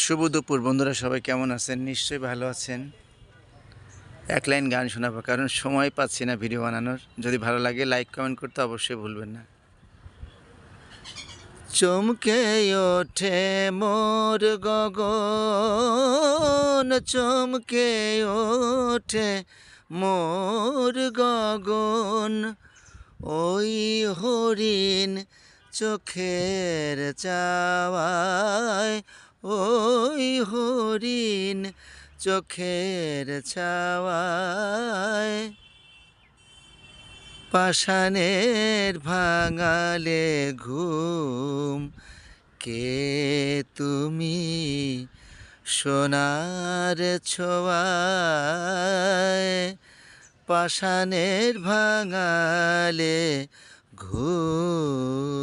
শুভ দুপুর। বন্ধুরা, সবাই কেমন আছেন? নিশ্চয়ই ভালো আছেন। এক লাইন গান শোনাবো, কারণ সময় পাচ্ছি না ভিডিও বানানোর। যদি ভালো লাগে, লাইক, কমেন্ট করতে অবশ্যই ভুলবেন না। চমকে ওঠে মোর গগন, চমকে ওঠে মোর গগন। ওই হরিণ চোখের চাওয়ায় হরিণ চোখের ছাওয়ায়। পাষাণের ভাঙালে ঘুম কে তুমি সোনার ছোঁয়ায়। পাষাণের ভাঙালে ঘুম